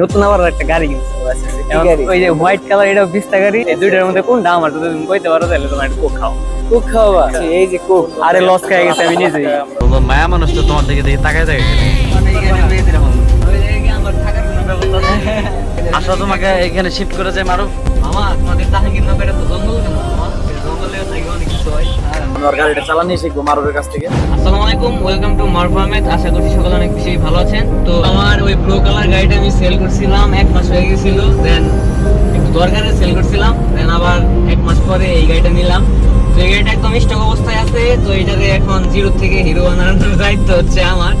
নতুন আবার একটা গাড়ি কিনছে ওই যে হোয়াইট কালার এটা বিস্তা গাড়ি। এই দুইটার মধ্যে কোনটা আমার? যদি তুমি কইতে পারো তাহলে তোমার একটু কোক খাও। কোক খাওয়া এই যে কোক আরে লস খেয়ে গেছে আমি নিজেই। তোমার মায়া মানুষ তো তোমার দিকে দেখে তাকায় থাকে আসো তোমাকে এখানে শিফট করে যায় মারুফ। মামা তোমাদের জাহাঙ্গীরনগরে তো জঙ্গল কেন? হয় আমার গাড়িটা চালানি শিখব মারুফের কাছ থেকে। আসসালামু আলাইকুম ওয়েলকাম টু মারফ আহমেদ আশা করছি সকলে অনেক বেশি ভালো আছেন। তো আমার ওই ব্লু কালার গাড়িটা আমি সেল করছিলাম এক মাস হয়ে গেছিল। দেন একটু দরকারে সেল করছিলাম। দেন আবার এক মাস পরে এই গাড়িটা নিলাম। তো এই গাড়িটা একদম স্টক অবস্থায় আছে। তো এটাতে এখন জিরো থেকে হিরো বানানোর দায়িত্ব হচ্ছে আমার।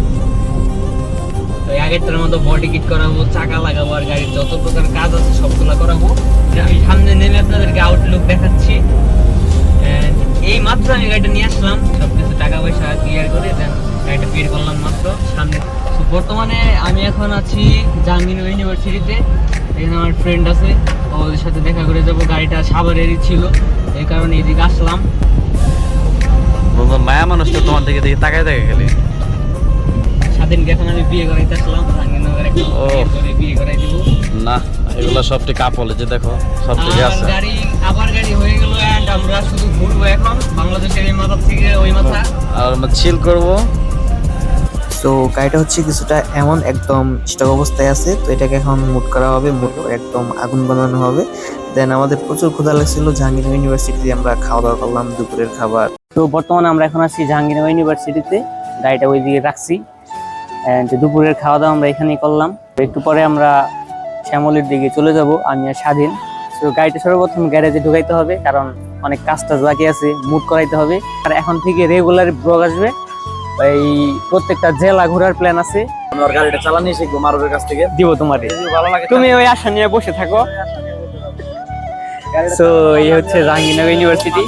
তো আগেরটার মতো বডি কিট করাবো চাকা লাগাবো আর গাড়ির যত প্রকার কাজ আছে সবগুলো করাবো। আমি সামনে নেমে আপনাদেরকে আউটলুক দেখাচ্ছি। এই মাত্র আমি গাড়িটা নিয়ে আসলাম সবকিছু টাকা পয়সা ক্লিয়ার করে দেন গাড়িটা বের করলাম মাত্র সামনে। তো বর্তমানে আমি এখন আছি জাহাঙ্গীর ইউনিভার্সিটিতে এখানে আমার ফ্রেন্ড আছে ওদের সাথে দেখা করে যাব গাড়িটা সাভারেরই ছিল এই কারণে এদিকে আসলাম। মায়া মানুষ তো তোমার দিকে দেখে তাকায় থাকে খালি। স্বাধীনকে এখন আমি বিয়ে করাইতে আসলাম জাহাঙ্গীরনগর একটা বিয়ে করাই দিব। না। এগুলো সব ঠিক আপলে যে দেখো সব ঠিক আছে। গাড়ি আবার গাড়ি হয়ে গেল এন্ড আমরা শুধু ঘুরবো এখন বাংলাদেশের এই মাথা থেকে ওই মাথা। আর আমরা চিল করব। তো গাড়িটা হচ্ছে কিছুটা এমন একদম স্টক অবস্থায় আছে তো এটাকে এখন মুট করা হবে মুট করে একদম আগুন বানানো হবে। দেন আমাদের প্রচুর ক্ষুধা লাগছিল জাহাঙ্গীর ইউনিভার্সিটিতে আমরা খাওয়া দাওয়া করলাম দুপুরের খাবার। তো বর্তমানে আমরা এখন আছি জাহাঙ্গীরনগর ইউনিভার্সিটিতে গাড়িটা ওই দিকে রাখছি। And দুপুরের খাওয়া দাওয়া আমরা এখানেই করলাম। তো একটু পরে আমরা শ্যামলির দিকে চলে যাব আমি আর স্বাধীন। তো গাড়িটা সর্বপ্রথম গ্যারেজে ঢুকাইতে হবে কারণ অনেক কাজ টাজ বাকি আছে মুভ করাইতে হবে। আর এখন থেকে রেগুলার ব্লগ আসবে। এই প্রত্যেকটা জেলা ঘোরার প্ল্যান আছে। আমার গাড়িটা চালানি শিখব মারুফের কাছ থেকে। দিব তোমারে। ভালো লাগে তুমি ওই আশা নিয়ে বসে থাকো। তো এই হচ্ছে জাহাঙ্গীরনগর ইউনিভার্সিটি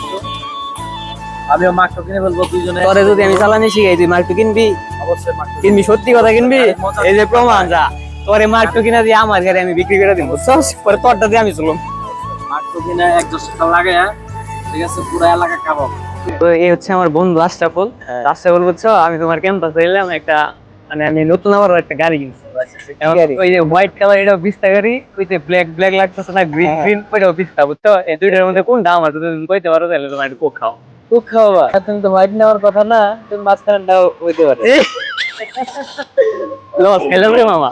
আমিও মাকটা কিনে ফেলব দুইজনে। তোরে যদি আমি চালানি শিখাই তুই মার্কটু কিনবি? অবশ্যই মাকটা কিনবি সত্যি কথা কিনবি? এই যে প্রমাণ যা। তোরে মার্কটু কিনা দিয়ে আমার গাড়ি আমি বিক্রি করে দিব বুঝছস পরে তোরটা দিয়ে আমি চলুম। মাকটা কিনে এক দশ টাকা লাগে হ্যাঁ? ঠিক আছে পুরো এলাকা খাব। তো এই হচ্ছে আমার বন্ধু আশরাফুল। আশরাফুল বুঝছ? আমি তোমার ক্যাম্পাস এলাম একটা মানে আমি নতুন আবার একটা গাড়ি কিনছি। ওই যে হোয়াইট কালার এটা বিস্তা গাড়ি ওই যে ব্ল্যাক ব্ল্যাক লাগতেছে না গ্রিন হ্যাঁ। গ্রিন ওইটাও বিস্তা বুঝছ? এই দুইটার মধ্যে কোনটা আমার যদি তুমি কইতে পারো তাহলে তোমার একটু কোক খাও। কোক খাওয়া তুমি তো হোয়াইট নেওয়ার কথা না তুমি মাঝখানে হইতে পারে। লস খেলাম রে মামা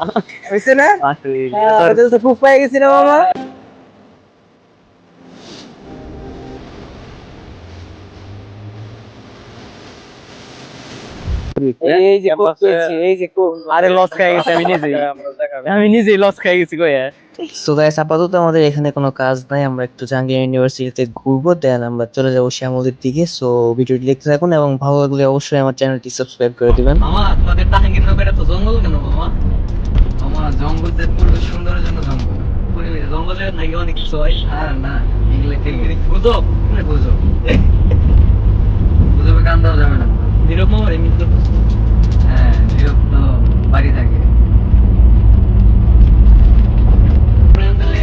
হইছে না তো খুব পাই গেছি না মামা এই যে কোক পেয়েছি, এই যে কোক আরে লস খেয়ে গেছে আমি নিজেই। আমি নিজেই লস খেয়ে গেছি কই সো গাইস আপাতত আমাদের এখানে কোনো কাজ নাই আমরা একটু জাহাঙ্গীর ইউনিভার্সিটিতে ঘুরবো দেন আমরা চলে যাব শ্যামলির দিকে। সো ভিডিওটি দেখতে থাকুন এবং ভালো লাগলে অবশ্যই আমার চ্যানেলটি সাবস্ক্রাইব করে দিবেন। মামা তোমাদের জাহাঙ্গীরনগরে তো জঙ্গল কেন মামা? আমার জঙ্গলদের পরিবেশ সুন্দরের জন্য জঙ্গল। পরিবেশ নাকি অনেক কিছু হয়? আর না এগুলো বুঝো বুঝো বুঝবে কান দেওয়া যাবে না। নীরব মামার এমনি তো হ্যাঁ নীরব তো বাড়ি থাকে।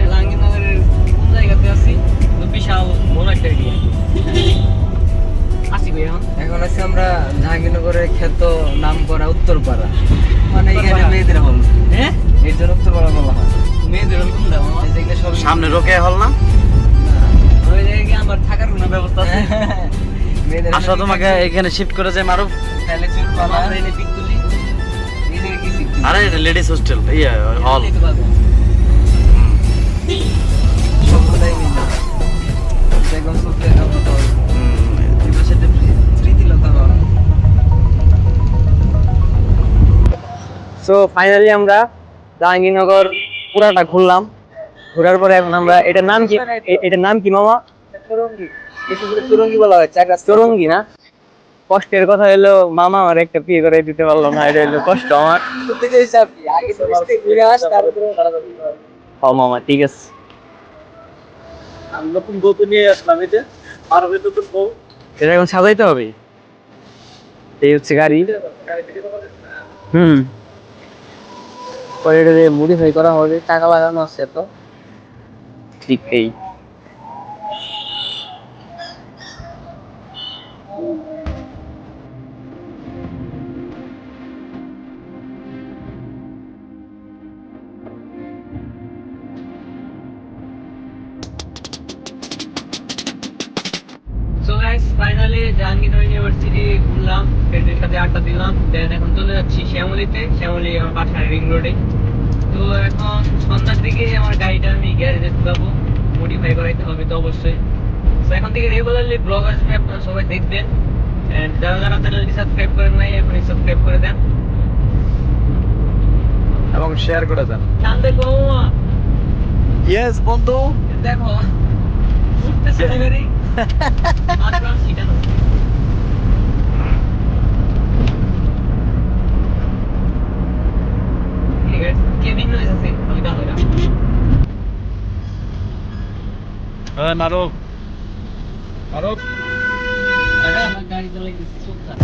জাহাঙ্গীরনগরের কোন জায়গাতে আছি? বিশাল বড় একটা এরিয়া আসি এখন? এখন আছি আমরা জাহাঙ্গীরনগরের খ্যাত নাম করা উত্তরপাড়া। মানে এখানে মেয়েদের হল। হ্যাঁ? এর জন্য উত্তরপাড়া বলা হয়। মেয়েদের যেগুলো সব সামনে রোকে হল না? ওই জায়গায় আমার থাকার কোনো ব্যবস্থা আছে? মেয়েদের তোমাকে এখানে শিফট করে যায় মারুফ। আরে এটা লেডিস হোস্টেল ইয়ে হল সো ফাইনালি আমরা জাহাঙ্গীরনগর পুরাটা ঘুরলাম। ঘোরার পরে এখন আমরা এটার নাম কি? এটার নাম কি মামা? তুরঙ্গি। কিছু করে তুরঙ্গি বলা হয় রাস্তা চরঙ্গি না? কষ্টের কথা হলো মামা আমার একটা বিয়ে করে দিতে পারল না এটা হলো কষ্ট আমার। হ মামা ঠিক আছে। আমি নতুন বউ তো নিয়ে আসলাম এটা মারুফের নতুন বউ। এটা এখন সাজাইতে হবে? এই হচ্ছে গাড়ি। হুম। পরে এটা মডিফাই করা হবে টাকা লাগানো আছে তো ঠিক এই। ফাইনালি জাহাঙ্গীর ইউনিভার্সিটি ঘুরলাম ফ্রেন্ডের সাথে আড্ডা দিলাম দেন এখন চলে যাচ্ছি শ্যামলিতে। শ্যামলি আমার বাসার রিং রোডে তো এখন সন্ধ্যার দিকে আমার গাড়িটা আমি গ্যারেজে ঢুকাবো মডিফাই করাইতে হবে তো অবশ্যই। তো এখন থেকে রেগুলারলি ব্লগ আসবে আপনারা সবাই দেখবেন। যারা যারা চ্যানেলটি সাবস্ক্রাইব করেন নাই এখনই সাবস্ক্রাইব করে দেন। এবং শেয়ার করে দেন। চান দেখো ইয়েস বন্ধু। দেখো উঠতেছে আরে আমার গাড়ি থাক